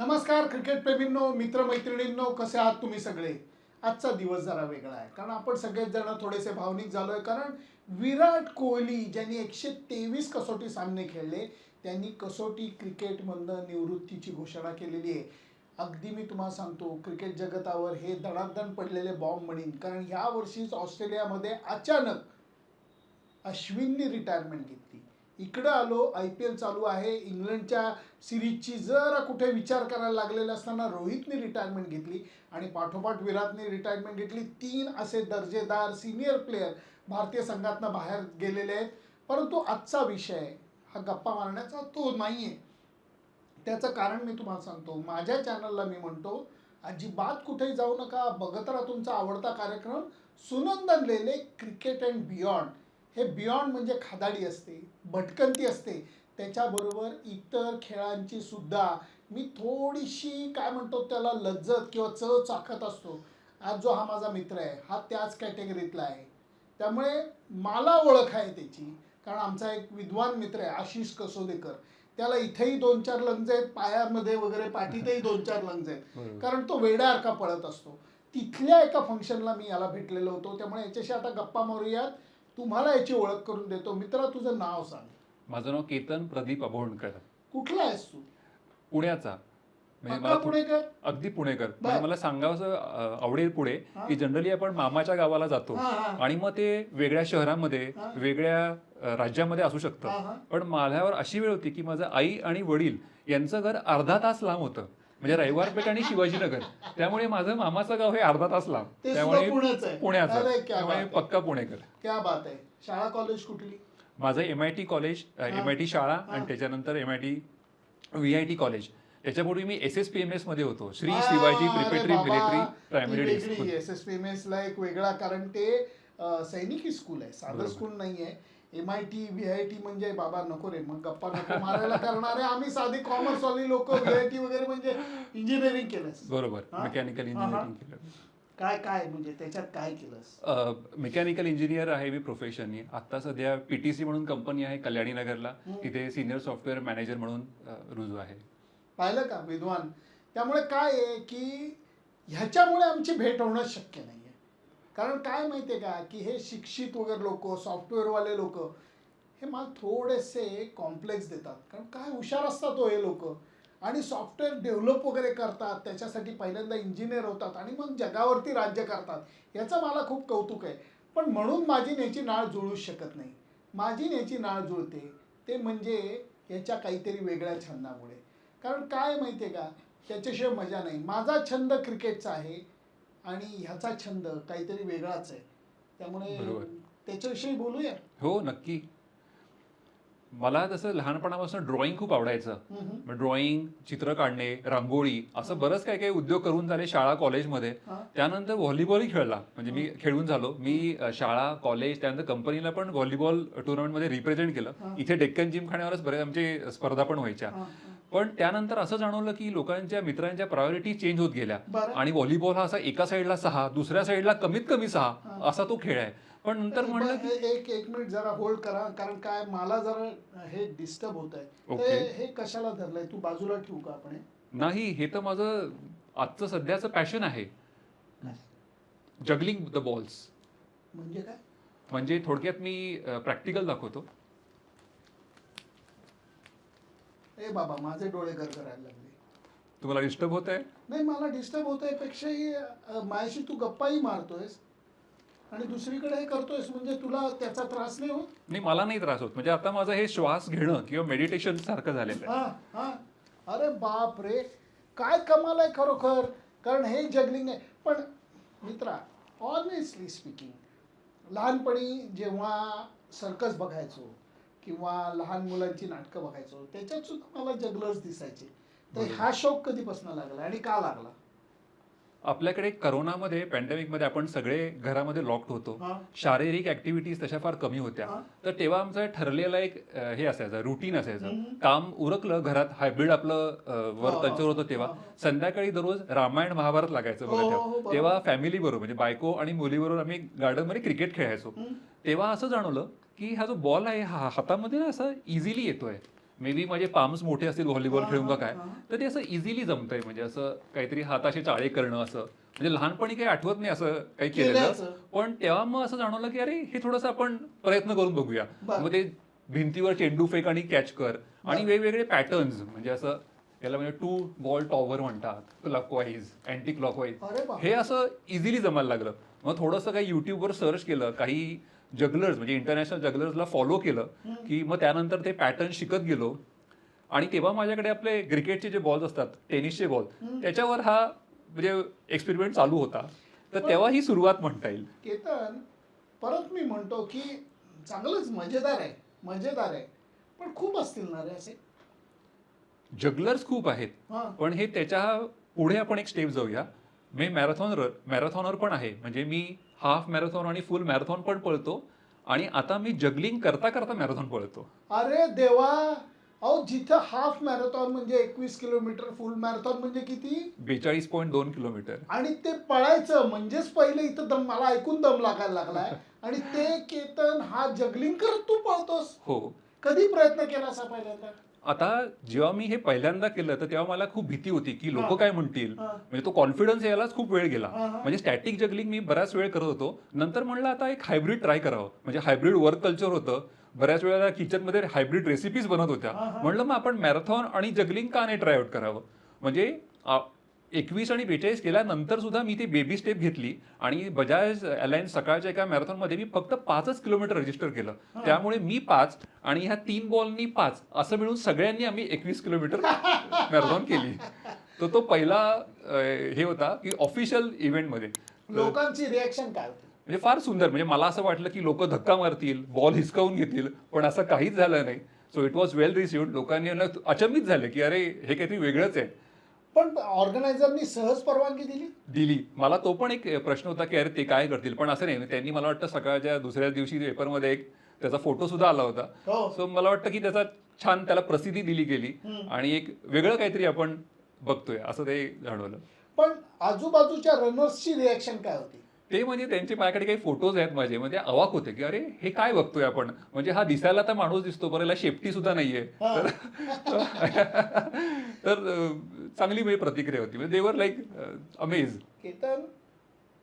नमस्कार क्रिकेट प्रेमींनो मित्रमैत्रिणींनो कसे आहात तुम्ही सगळे? आजचा दिवस जरा वेगळा आहे कारण आपण सगळेच जण थोडेसे भावनिक झालोय कारण विराट कोहली ज्यांनी एकशे तेवीस कसोटी सामने खेळले त्यांनी कसोटी क्रिकेटमधनं निवृत्तीची घोषणा केलेली आहे. अगदी मी तुम्हाला सांगतो क्रिकेट जगतावर हे दणादण पडलेले बॉम्ब म्हणीन कारण ह्या वर्षीच ऑस्ट्रेलियामध्ये अचानक अश्विननी रिटायरमेंट घेतली. इकडं आलो आय पी एल चालू आहे. इंग्लंडच्या सिरीजची जरा कुठे विचार करायला लागलेला असताना रोहितने रिटायरमेंट घेतली आणि पाठोपाठ विराटने रिटायरमेंट घेतली. तीन असे दर्जेदार सिनियर प्लेयर भारतीय संघातनं बाहेर गेलेले आहेत. परंतु आजचा विषय हा गप्पा मारण्याचा तो नाही आहे त्याचं कारण मी तुम्हाला सांगतो. माझ्या चॅनलला मी म्हणतो अजिबात कुठेही जाऊ नका. बघत राहा तुमचा आवडता कार्यक्रम. Sunandan Lele cricket and beyond हे बियॉन्ड म्हणजे खादाडी असते भटकंती असते. त्याच्याबरोबर इतर खेळांची सुद्धा मी थोडीशी काय म्हणतो त्याला लज्जत किंवा च चाखत असतो. आज जो हा माझा मित्र आहे हा त्याच कॅटेगरीतला आहे. त्यामुळे मला ओळख आहे त्याची. कारण आमचा एक विद्वान मित्र आहे आशिष कसोदेकर त्याला इथेही दोन चार लंग्ज आहेत पायामध्ये वगैरे पाठीतही दोन चार लंग्ज आहेत. कारण तो वेड्यासारखा पळत असतो. तिथल्या एका फंक्शनला मी याला भेटलेलो होतो. त्यामुळे याच्याशी आता गप्पा मारूयात. तुम्हाला याची ओळख करून देतो मित्रा तुझं नाव सांग माझं नाव केतन प्रदीप अभोणकर कुठला आहेस तू पुण्याचा म्हणजे पक्का मला पुणेकर अगदी पुणेकर. म्हणजे मला सांगावं अं, आवडेल पुढे. की जनरली आपण मामाच्या गावाला जातो हा, हा. आणि मग ते वेगळ्या शहरामध्ये हा. वेगळ्या अं, राज्यामध्ये असू हा, शकतं. पण माझ्यावर अशी वेळ होती की माझं आई आणि वडील यांचं घर अर्धा तास लांब होतं म्हणजे रविवारपेठ आणि शिवाजीनगर. त्यामुळे माझं मामाचं गाव हे अर्धा तास लांब. ते सुद्धा पुण्याचं आहे. पुण्याचं. क्या त्यामुळे बात आहे. पक्का पुणेकर. क्या बात आहे. शाळा कॉलेज कुठली? माझं M I T college M I T शाळा. आणि त्याच्यानंतर M I T V I T college त्याच्यापूर्वी मी एस एस पी एम एसमध्ये होतो. Shri Shivaji preparatory military primary school S S P M S ला एक वेगळा कारण ते अं, सैनिकी स्कूल आहे. साधं बरोबर. स्कूल नाही आहे M I T V I T म्हणजे बाबा नको रे मग गप्पा नको मारायला करणारे आम्ही साधी कॉमर्स वाली लोक व्ही आय टी वगैरे म्हणजे इंजिनिअरिंग केलंस. बरोबर? मेकॅनिकल. इंजिनिअरिंग केलं. काय काय म्हणजे त्याच्यात काय केलंस? मेकॅनिकल इंजिनियर आहे मी प्रोफेशननी आता सध्या पीटीसी म्हणून कंपनी आहे कल्याणी नगरला. तिथे सिनियर सॉफ्टवेअर मॅनेजर म्हणून रुजू आहे. पाहिलं का विद्वान? त्यामुळे काय आहे की ह्याच्यामुळे आमची भेट होणं शक्य नाही. कारण काय माहिती आहे का? की हे शिक्षित वगैरे लोक सॉफ्टवेअरवाले लोक हे मला थोडेसे कॉम्प्लेक्स देतात. कारण काय हुशार असतात हो हे लोक? आणि सॉफ्टवेअर डेव्हलप वगैरे करतात त्याच्यासाठी पहिल्यांदा इंजिनियर होतात आणि मग जगावरती राज्य करतात. याचं मला खूप कौतुक आहे. पण म्हणून माझी नेची नाळ जुळूच शकत नाही. माझी नेची नाळ जुळते ते म्हणजे याच्या काहीतरी वेगळ्या छंदामुळे. कारण काय माहिती आहे का? त्याच्याशिवाय मजा नाही. माझा छंद क्रिकेटचा आहे. आणि ह्याचा छंद काहीतरी वेगळाच आहे. त्यामुळे बरोबर. त्याच्याविषयी बोलूया? हो नक्की. मला तसं लहानपणापासून ड्रॉइंग खूप आवडायचं. हम्म. ड्रॉइंग चित्र काढणे रांगोळी असं बरंच काही काही उद्योग करून झाले शाळा कॉलेजमध्ये. हा. त्यानंतर व्हॉलीबॉलही खेळला. म्हणजे मी खेळून झालो. मी अ, शाळा कॉलेज त्यानंतर कंपनीला पण व्हॉलीबॉल टुर्नामेंटमध्ये रिप्रेझेंट केलं. इथे डेक्कन जिम खाण्यावरच बरेच आमचे स्पर्धा पण व्हायच्या. हा, हा. पण त्यानंतर असं जाणवलं की लोकांच्या मित्रांच्या प्रायोरिटी चेंज होत गेल्या. आणि व्हॉलीबॉल हा असा एका साईडला सहा दुसऱ्या साईडला कमीत कमी. सहा असा तो खेळ आहे. पण नंतर म्हणलं की एक एक मिनिट जरा होल्ड करा कारण काय मला जरा हे डिस्टर्ब होत आहे. हे कशाला धरलंय? तू बाजूला ठेवू का आपण? नाही हे तर माझं आजचं सध्याचं पॅशन आहे. जगलिंग द बॉल्स म्हणजे काय? म्हणजे थोडक्यात मी प्रॅक्टिकल दाखवतो. ए बाबा माझे डोळे गर करायला लागले. तुम्हाला डिस्टर्ब होत आहे नाही मला डिस्टर्ब होत आहे पेक्षाही माझ्याशी तू गप्पाही मारतोयस. आणि दुसरीकडे हे करतोयस म्हणजे तुला त्याचा त्रास नाही होत? नाही मला नाही त्रास होत. म्हणजे आता माझं हे श्वास घेणं किंवा मेडिटेशन सारखं झालेलं आहे. हा हा. अरे बाप रे. काय कमाल आहे खरोखर. कारण हे जगलिंग आहे. पण मित्रा ऑनेस्टली स्पीकिंग लहानपणी जेव्हा सर्कस बघायचो किंवा लहान मुलांची नाटकं बघायचो त्याच्यात सुद्धा मला जगलर्स दिसायचे तर. हा शौक कधीपासून लागला आणि का लागला आपल्याकडे करोनामध्ये पॅन्डेमिकमध्ये आपण सगळे घरामध्ये लॉक्ड होतो हा. शारीरिक ऍक्टिव्हिटीज तशा फार कमी होत्या हा. तर तेव्हा आमचं ठरलेलं एक हे असायचं रुटीन असायचं. काम उरकलं घरात हायब्रिड आपलं वर्क हा, कल्चर होतं तेव्हा हा. संध्याकाळी दररोज रामायण महाभारत लागायचं हो, बघा हो, तेव्हा बरोबर. तेव्हा फॅमिली बरोबर म्हणजे बायको आणि मुलीबरोबर आम्ही गार्डनमध्ये क्रिकेट खेळायचो. तेव्हा असं जाणवलं की हा जो बॉल आहे हा हातामध्ये ना असा इझिली येतोय. मे बी माझे पाम्स मोठे असतील व्हॉलीबॉल खेळून का काय. तर ते असं इझिली जमतंय म्हणजे असं काहीतरी हाताशी चाळे करणं असं. म्हणजे लहानपणी काही आठवत नाही असं काही केलेलं. पण तेव्हा मग असं जाणवलं की अरे हे थोडंसं आपण प्रयत्न करून बघूया. मग ते भिंतीवर चेंडू फेक आणि कॅच कर. आणि. वेगवेगळे पॅटर्न्स म्हणजे असं याला म्हणजे टू बॉल टॉवर म्हणतात क्लॉकवाईज अँटी क्लॉकवाईज हे असं इझिली जमायला लागलं. मग थोडंसं काही युट्यूबवर सर्च केलं काही जगलर्स म्हणजे इंटरनॅशनल जगलर्सला फॉलो केलं की मग त्यानंतर ते पॅटर्न शिकत गेलो. आणि तेव्हा माझ्याकडे आपले क्रिकेटचे जे बॉल्स असतात टेनिसचे बॉल त्याच्यावर हा म्हणजे एक्सपेरिमेंट चालू होता. तर तेव्हा ही सुरुवात म्हणता येईल. केतन परत मी म्हणतो की चांगलंच मजेदार आहे मजेदार आहे पण खूप असतील ना रे असे? जगलर्स खूप आहेत पण हे त्याच्या पुढे आपण एक स्टेप जाऊया. मी मॅरेथॉनर मॅरेथॉनर पण आहे. म्हणजे मी हाफ मॅरेथॉन आणि फुल मॅरेथॉन पण पळतो आणि आता मी जगलिंग करता करता मॅरेथॉन पळतो. अरे देवा! अहो जिथं हाफ मॅरेथॉन म्हणजे एकवीस किलोमीटर फुल मॅरेथॉन म्हणजे किती? बेचाळीस पॉईंट दोन किलोमीटर. आणि ते पळायचं म्हणजेच पहिले इथं दम मला ऐकून दम लागायला लागलाय. आणि ते केतन हा जगलिंग करत तू पळतोस. हो. कधी प्रयत्न केला असा पहिल्यांदा? आता जेव्हा मी हे पहिल्यांदा केलं तर तेव्हा मला खूप भीती होती की. लोक काय म्हणतील. म्हणजे तो कॉन्फिडन्स यायलाच खूप वेळ गेला. म्हणजे स्टॅटिक जगलिंग मी बऱ्याच वेळ करत होतो नंतर म्हणलं आता एक हायब्रिड ट्राय करावं म्हणजे हायब्रिड वर्क कल्चर होतं बऱ्याच वेळेला किचनमध्ये हायब्रिड रेसिपीज बनत होत्या. म्हणलं मग आपण मॅरेथॉन आणि जगलिंग का नाही ट्राय आउट करावं म्हणजे एकवीस आणि बेचाळीस केल्यानंतर सुद्धा मी ती बेबी स्टेप घेतली आणि बजाज अलायन्स सकाळच्या एका मॅरेथॉनमध्ये मी फक्त पाचच किलोमीटर रजिस्टर केलं. त्यामुळे मी पाच आणि ह्या तीन बॉलनी पाच असं मिळून सगळ्यांनी आम्ही एकवीस किलोमीटर मॅरेथॉन केली. तर तो पहिला हे होता की ऑफिशियल इव्हेंटमध्ये लोकांची रिॲक्शन काय म्हणजे फार सुंदर. म्हणजे मला असं वाटलं की लोक धक्का मारतील बॉल हिसकावून घेतील पण असं काहीच झालं नाही. So it was well received लोकांनी अचंबित झाले की अरे हे काहीतरी वेगळंच आहे. पण ऑर्गनायझरनी सहज परवानगी दिली? दिली. मला तो पण एक प्रश्न होता की अरे ते काय करतील? पण असं नाही. त्यांनी मला वाटतं सकाळच्या दुसऱ्या दिवशी पेपरमध्ये एक त्याचा फोटो सुद्धा आला होता. हो. सो मला वाटतं की त्याचा छान त्याला प्रसिद्धी दिली गेली. आणि एक वेगळं काहीतरी आपण बघतोय. असं ते जाणवलं. पण आजूबाजूच्या रनर्सची रिॲक्शन काय होती? ते म्हणजे त्यांचे माझ्याकडे काही फोटोज आहेत माझे. म्हणजे अवाक होते की अरे हे काय बघतोय आपण? म्हणजे हा दिसायला तर माणूस दिसतो बरं याला शेपटी सुद्धा नाहीये. तर चांगली म्हणजे प्रतिक्रिया होती. म्हणजे देवर लाईक अमेज केतन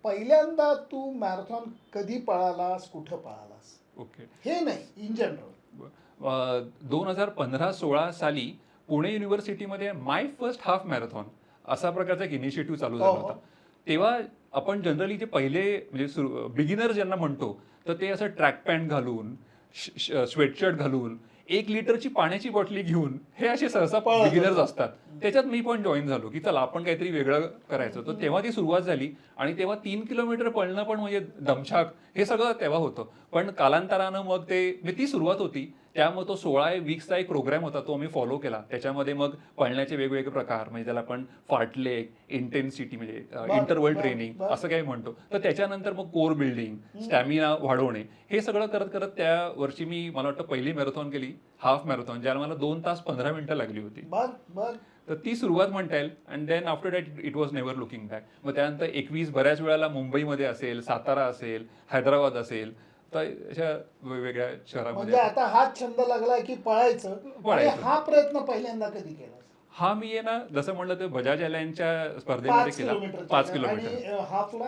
पहिल्यांदा तू मॅरेथॉन कधी पळालास कुठं पळालास? ओके हे नाही इन जनरल दोन हजार पंधरा सोळा साली पुणे युनिव्हर्सिटीमध्ये माय फर्स्ट हाफ मॅरेथॉन असा प्रकारचा एक इनिशिएटिव्ह चालू झाला हो, हो. होता. तेव्हा आपण जनरली जे पहिले म्हणजे बिगिनर ज्यांना म्हणतो तर ते असं ट्रॅक पॅन्ट घालून स्वेटशर्ट घालून एक लिटरची पाण्याची बाटली घेऊन हे असे सहसा बिगिनर्स. असतात. त्याच्यात मी पण जॉईन झालो की चला आपण काहीतरी वेगळं करायचं. तर तेव्हा ती सुरुवात झाली आणि तेव्हा तीन किलोमीटर पळणं पण म्हणजे दमछाक हे सगळं तेव्हा होतं. पण कालांतरानं मग ते म्हणजे ती सुरुवात होती. त्यामुळे तो सोळा वीक्सचा एक प्रोग्राम होता तो आम्ही फॉलो केला. त्याच्यामध्ये मग पळण्याचे वेगवेगळे प्रकार म्हणजे त्याला आपण फाटलेग इंटेन्सिटी म्हणजे इंटरवल ट्रेनिंग. असं काही म्हणतो. तर त्याच्यानंतर मग कोर बिल्डिंग स्टॅमिना वाढवणे हे सगळं करत करत त्या वर्षी मी मला वाटतं पहिली मॅरेथॉन केली हाफ मॅरेथॉन ज्याला मला दोन तास पंधरा मिनिटं लागली होती. तर ती सुरुवात म्हणता येईल. And then after that it was never looking back मग त्यानंतर एकवीस बऱ्याच वेळेला मुंबईमध्ये असेल सातारा असेल हैदराबाद असेल अशा वेगवेगळ्या म्हणजे शहरामध्ये आता हाच छंद लागलाय की पळायचं. आणि पळायचं. हा प्रयत्न पहिल्यांदा कधी केला? हा मी आहे ना जसं म्हणलं तर बजाज एअरलाईनच्या स्पर्धेमध्ये पाच केला. किलोमीटर पाच किलोमीटर. आणि हाफला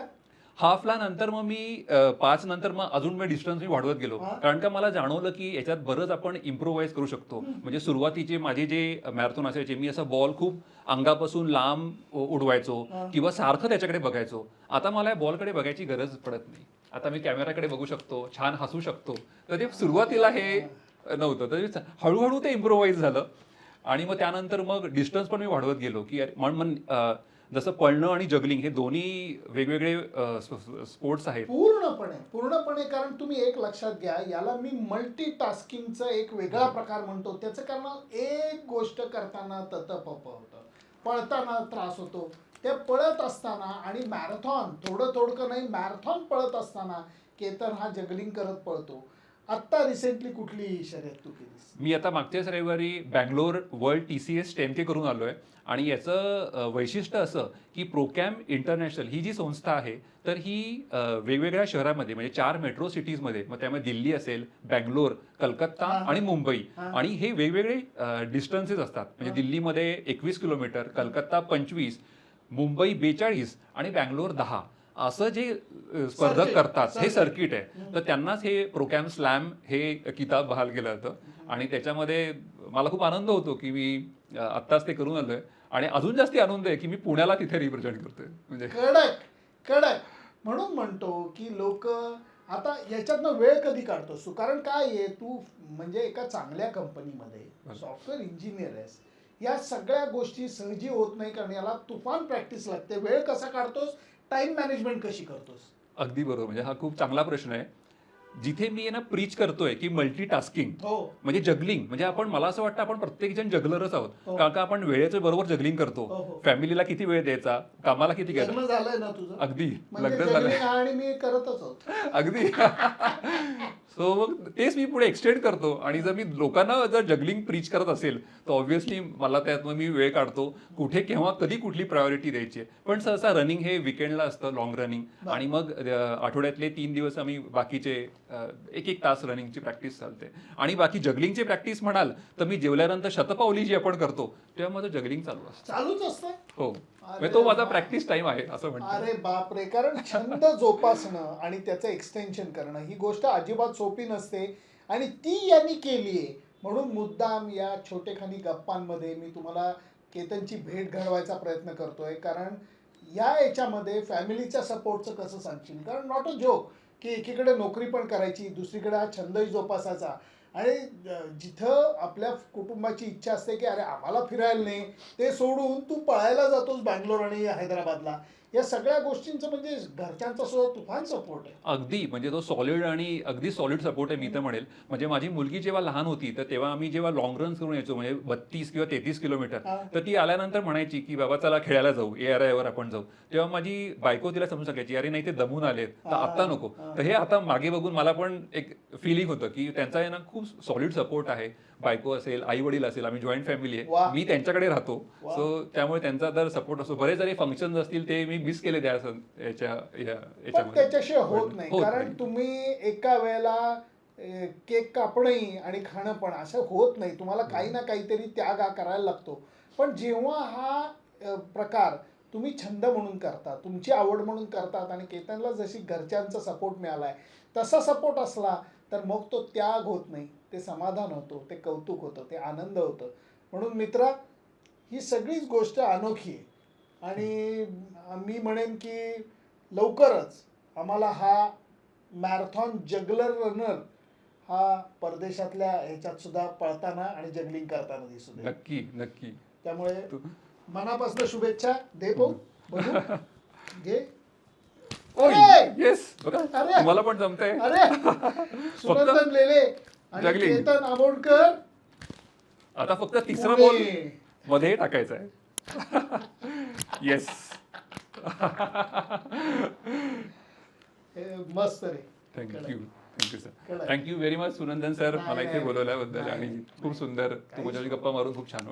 हाफला नंतर मग मी अ, पाच नंतर मग अजून मी डिस्टन्स मी वाढवत गेलो. हा. कारण का मला जाणवलं की याच्यात बरंच आपण इम्प्रोव्हाइज करू शकतो. म्हणजे सुरुवातीचे माझे जे मॅरेथॉन असायचे मी असं बॉल खूप अंगापासून लांब उ- उडवायचो हा. किंवा सारखं त्याच्याकडे बघायचो. आता मला या बॉलकडे बघायची गरज पडत नाही. आता मी कॅमेराकडे बघू शकतो छान हसू शकतो. तर ते सुरुवातीला हे नव्हतं. तर हळूहळू ते इम्प्रोव्हाइज झालं. आणि मग त्यानंतर मग डिस्टन्स पण मी वाढवत गेलो की म्हण म्हण जसं पळणं आणि जगलिंग हे दोन्ही वेगवेगळे स्पोर्ट्स आहेत. पूर्णपणे पूर्णपणे कारण तुम्ही एक लक्षात घ्या याला मी मल्टी टास्किंगचा एक वेगळा प्रकार म्हणतो. त्याचं कारण एक गोष्ट करताना तत पप होतं. पळताना त्रास होतो. ते पळत असताना आणि मॅरेथॉन थोडं थोडकं नाही मॅरेथॉन पळत असताना केतन हा जगलिंग करत पळतो आत्ता रिसेंटली कुठली शर्यत तू केलीस मी आता मागच्याच रविवारी Bangalore world T C S ten K करून आलो आहे आणि याचं वैशिष्ट्य असं की प्रोकॅम इंटरनॅशनल ही जी संस्था आहे तर ही वेगवेगळ्या शहरामध्ये म्हणजे चार मेट्रो सिटीजमध्ये मग त्यामध्ये दिल्ली असेल बँगलोर कलकत्ता. आणि मुंबई. आणि हे वेगवेगळे डिस्टन्सेस असतात म्हणजे. दिल्लीमध्ये एकवीस किलोमीटर कलकत्ता पंचवीस मुंबई बेचाळीस आणि बँगलोर दहा. असं जे स्पर्धक. करतात हे. सर्किट. आहे. तर त्यांनाच हे प्रोकॅम स्लॅम हे किताब बहाल केलं जातं आणि त्याच्यामध्ये मला खूप आनंद होतो की मी आत्ताच ते करून आलोय. आणि अजून जास्ती आनंद आहे की मी पुण्याला तिथे रिप्रेझेंट करतोय. म्हणजे कडक कडक. म्हणून म्हणतो की लोक आता याच्यातनं वेळ कधी काढतोस तू? कारण काय आहे तू म्हणजे एका चांगल्या कंपनीमध्ये. सॉफ्टवेअर इंजिनियर आहेस. या सगळ्या गोष्टी सहजी होत नाही कारण याला तुफान प्रॅक्टिस लागते. वेळ कसा काढतोस? टाइम मॅनेजमेंट कशी करतोस? अगदी बरोबर. म्हणजे हा खूप चांगला प्रश्न आहे. जिथे मी ना प्रीच करतोय की मल्टी टास्किंग हो. म्हणजे जगलिंग म्हणजे आपण मला असं वाटतं आपण प्रत्येक जण जगलरच आहोत. हो. कारण का आपण वेळेचं बरोबर जगलिंग हो, करतो हो. फॅमिलीला किती वेळ द्यायचा? कामाला किती घ्यायचा लग्न झालंय ना तुझं? अगदी. म्हणजे लग्न झालंय. जगलिंग आणि मी करतच अगदी. सो मग तेच मी पुढे एक्सटेंड करतो. आणि जर मी लोकांना जर जगलिंग प्रीच करत असेल तर ऑब्व्हियसली मला त्यात मग मी वेळ काढतो. कुठे केव्हा कधी कुठली प्रायोरिटी द्यायची आहे. पण सहसा रनिंग हे विकेंडला असतं लॉंग रनिंग आणि मग आठवड्यातले तीन दिवस आम्ही बाकीचे एक एक तास रनिंगची प्रॅक्टिस चालते. आणि बाकी जगलिंगची प्रॅक्टिस म्हणाल तर मी जेवल्यानंतर शतपावली जी आपण करतो तेव्हा माझं जगलिंग चालू असतं. चालूच असतं? हो. म्हणजे तो माझा. प्रॅक्टिस टाइम आहे असं म्हणतो अरे बापरे कारण छंद जोपासणं आणि त्याचं एक्सटेन्शन करणं ही गोष्ट अजिबात सोपी नसते. आणि ती यांनी केली आहे. म्हणून मुद्दाम या छोटेखानी गप्पांमध्ये मी तुम्हाला केतनची भेट घडवायचा प्रयत्न करतोय. कारण या याच्यामध्ये फॅमिलीच्या सपोर्टचं कसं सांगशील? कारण नॉट अ जोक की एकीकडे नोकरी पण करायची दुसरीकडे हा छंदही जोपासायचा. आणि जिथं आपल्या कुटुंबाची इच्छा असते की अरे आम्हाला फिरायला नाही. ते सोडून तू पळायला जातोस बँगलोर आणि हैदराबादला. या सगळ्या गोष्टींचं म्हणजे घरच्यांचा सुद्धा तुफान सपोर्ट आहे. अगदी म्हणजे तो सॉलिड आणि अगदी सॉलिड सपोर्ट आहे मी तर म्हणेल. म्हणजे माझी मुलगी जेव्हा लहान होती तर तेव्हा आम्ही जेव्हा लॉंग रन करून यायचो म्हणजे बत्तीस किंवा तेहतीस किलोमीटर. तर ती आल्यानंतर म्हणायची की बाबा चला खेळायला जाऊ ए आर आयवर आपण जाऊ. तेव्हा माझी बायको तिला समजून सांगायची अरे नाही ते दमून आलेत तर आत्ता नको. तर हे आता मागे बघून मला पण एक फिलिंग होतं की त्यांचा आहे ना खूप सॉलिड सपोर्ट आहे. बायको असेल आई वडील असेल आम्ही जॉईंट फॅमिली. आहे. मी त्यांच्याकडे राहतो. सो त्यामुळे त्यांचा जर सपोर्ट असतो. बरेच जरी फंक्शन असतील ते मी मिस केले त्या त्याच्याशिवाय होत नाही. कारण. तुम्ही एका वेळेला केक कापणंही आणि खाणं पण असं होत नाही. तुम्हाला काही ना काहीतरी त्याग हा करायला लागतो. पण जेव्हा हा प्रकार तुम्ही छंद म्हणून करता तुमची आवड म्हणून करतात आणि केतनला जशी घरच्यांचा सपोर्ट मिळालाय तसा सपोर्ट असला तर मग तो त्याग होत नाही ते समाधान होतो ते कौतुक होतं ते आनंद होतं. म्हणून मित्रा ही सगळीच गोष्ट अनोखी आहे. आणि मी म्हणेन की लवकरच आम्हाला हा मॅरेथॉन जगलर रनर हा परदेशातल्या ह्याच्यात सुद्धा पळताना आणि जगलिंग करताना दिसू दे नक्की नक्की. त्यामुळे मनापासून शुभेच्छा. दे भाऊ अरे! येस अरे! तुम्हाला पण जमतंय. अरे. सुनंदन लेले आणि जगलिंग. केतन आमोणकर आता फक्त तिसरा बॉल पुणे. मध्ये टाकायचा आहे. येस हे मस्त रे. Thank you thank you sir. Thank you very much Sunandan sir मला इथे. बोलवल्याबद्दल. आणि खूप सुंदर. तू माझ्याशी गप्पा मारून खूप छान